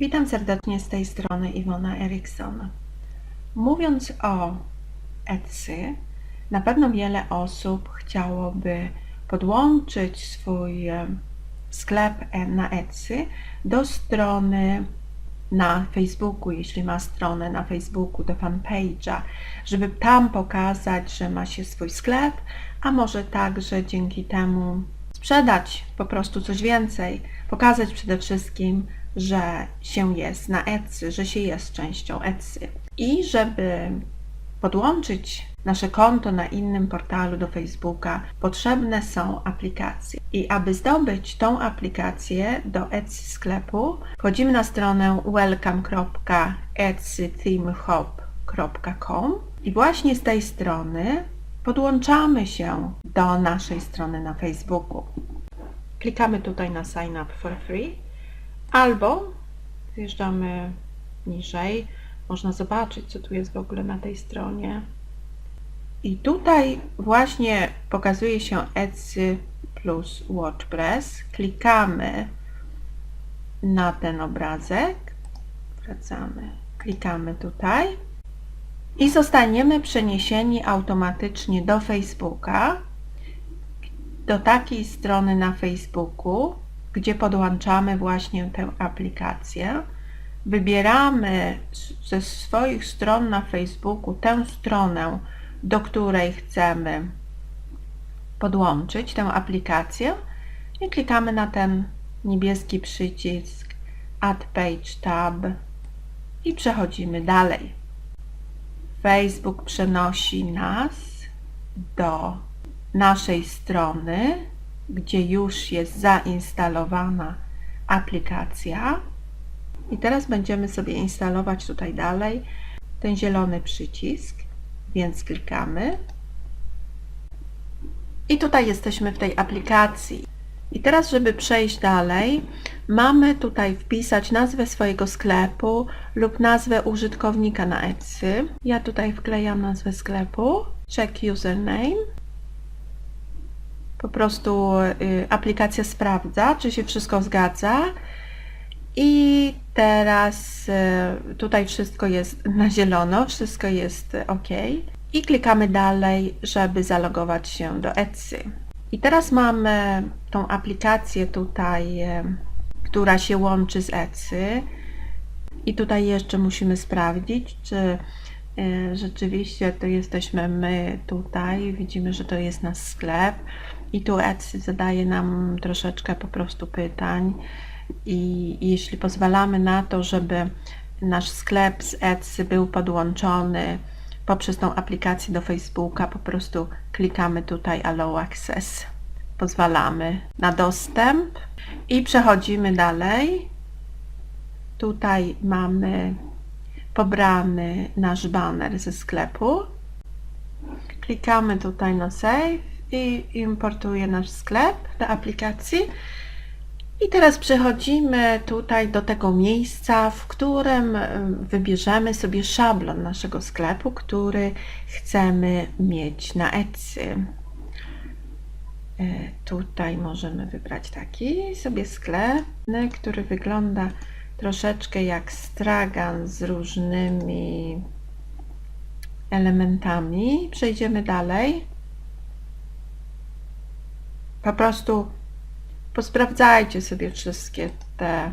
Witam serdecznie z tej strony Iwona Eriksson. Mówiąc o Etsy, na pewno wiele osób chciałoby podłączyć swój e, sklep e- na Etsy do strony na Facebooku, jeśli ma stronę na Facebooku, do fanpage'a, żeby tam pokazać, że ma się swój sklep, a może także dzięki temu sprzedać po prostu coś więcej, pokazać przede wszystkim, że się jest na Etsy, że się jest częścią Etsy. I żeby podłączyć nasze konto na innym portalu do Facebooka, potrzebne są aplikacje. I aby zdobyć tą aplikację do Etsy sklepu, wchodzimy na stronę welcome.etsythemehop.com i właśnie z tej strony podłączamy się do naszej strony na Facebooku. Klikamy tutaj na Sign Up for Free albo zjeżdżamy niżej. Można zobaczyć, co tu jest w ogóle na tej stronie. I tutaj właśnie pokazuje się Etsy plus WordPress. Klikamy na ten obrazek. Wracamy. Klikamy tutaj. I zostaniemy przeniesieni automatycznie do Facebooka, do takiej strony na Facebooku, gdzie podłączamy właśnie tę aplikację. Wybieramy ze swoich stron na Facebooku tę stronę, do której chcemy podłączyć tę aplikację i klikamy na ten niebieski przycisk Add Page Tab i przechodzimy dalej. Facebook przenosi nas do naszej strony, gdzie już jest zainstalowana aplikacja. I teraz będziemy sobie instalować tutaj dalej ten zielony przycisk, więc klikamy. I tutaj jesteśmy w tej aplikacji. I teraz, żeby przejść dalej, mamy tutaj wpisać nazwę swojego sklepu lub nazwę użytkownika na Etsy. Ja tutaj wklejam nazwę sklepu, check username. Po prostu y, aplikacja sprawdza, czy się wszystko zgadza. I teraz y, tutaj wszystko jest na zielono, wszystko jest ok. I klikamy dalej, żeby zalogować się do Etsy. I teraz mamy tą aplikację tutaj, y, która się łączy z Etsy. I tutaj jeszcze musimy sprawdzić, czy rzeczywiście to jesteśmy my tutaj. Widzimy, że to jest nasz sklep. I tu Etsy zadaje nam troszeczkę po prostu pytań. I jeśli pozwalamy na to, żeby nasz sklep z Etsy był podłączony poprzez tą aplikację do Facebooka, po prostu klikamy tutaj Allow Access. Pozwalamy na dostęp i przechodzimy dalej. Tutaj mamy pobrany nasz banner ze sklepu. Klikamy tutaj na Save i importuje nasz sklep do aplikacji. I teraz przechodzimy tutaj do tego miejsca, w którym em, wybierzemy sobie szablon naszego sklepu, który chcemy mieć na Etsy. E, Tutaj możemy wybrać taki sobie sklep, który wygląda troszeczkę jak stragan z różnymi elementami. Przejdziemy dalej. Po prostu Posprawdzajcie sobie wszystkie te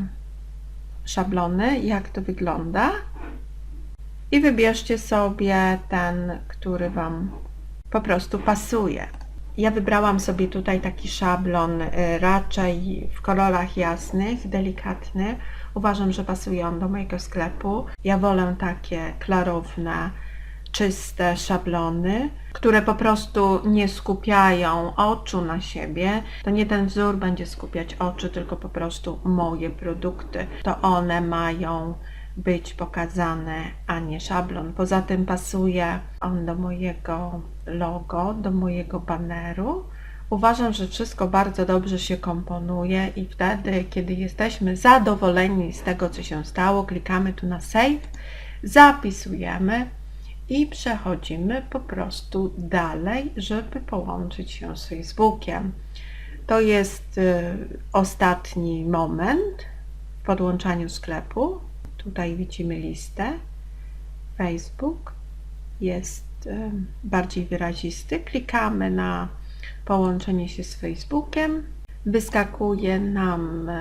szablony, jak to wygląda i wybierzcie sobie ten, który Wam po prostu pasuje. Ja wybrałam sobie tutaj taki szablon y, raczej w kolorach jasnych, delikatny. Uważam, że pasuje on do mojego sklepu. Ja wolę takie klarowne, czyste szablony, które po prostu nie skupiają oczu na siebie. To nie ten wzór będzie skupiać oczy, tylko po prostu moje produkty. To one mają być pokazane, a nie szablon. Poza tym pasuje on do mojego logo, do mojego baneru. Uważam, że wszystko bardzo dobrze się komponuje i wtedy, kiedy jesteśmy zadowoleni z tego, co się stało, klikamy tu na Save, zapisujemy i przechodzimy po prostu dalej, żeby połączyć się z Facebookiem. To jest y, ostatni moment podłączaniu sklepu. Tutaj widzimy listę. Facebook jest em, bardziej wyrazisty. Klikamy na połączenie się z Facebookiem. Wyskakuje nam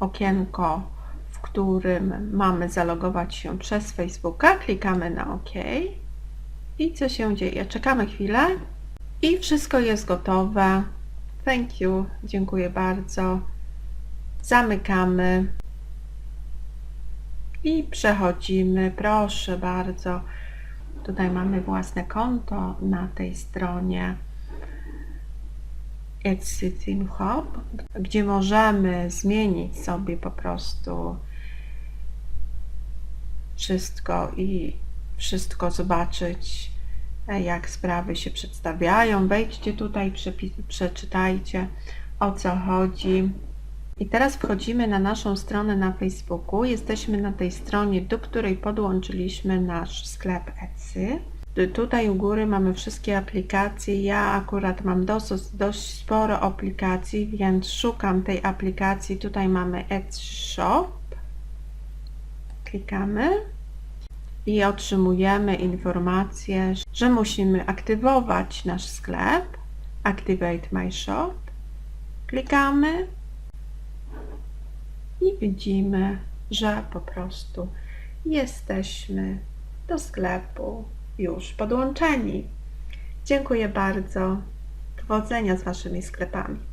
okienko, w którym mamy zalogować się przez Facebooka. Klikamy na OK. I co się dzieje? Czekamy chwilę i wszystko jest gotowe. Thank you. Dziękuję bardzo. Zamykamy i przechodzimy. Proszę bardzo. Tutaj mamy własne konto na tej stronie Etsy Hub, gdzie możemy zmienić sobie po prostu wszystko i wszystko zobaczyć, jak sprawy się przedstawiają. Wejdźcie tutaj, przeczytajcie o co chodzi. I teraz wchodzimy na naszą stronę na Facebooku. Jesteśmy na tej stronie, do której podłączyliśmy nasz sklep Etsy. Tu- Tutaj u góry mamy wszystkie aplikacje. Ja akurat mam dosyć, dość sporo aplikacji, więc szukam tej aplikacji. Tutaj mamy Etsy Shop. Klikamy i otrzymujemy informację, że musimy aktywować nasz sklep. Activate My Shop. Klikamy i widzimy, że po prostu jesteśmy do sklepu już podłączeni. Dziękuję bardzo. Powodzenia z Waszymi sklepami.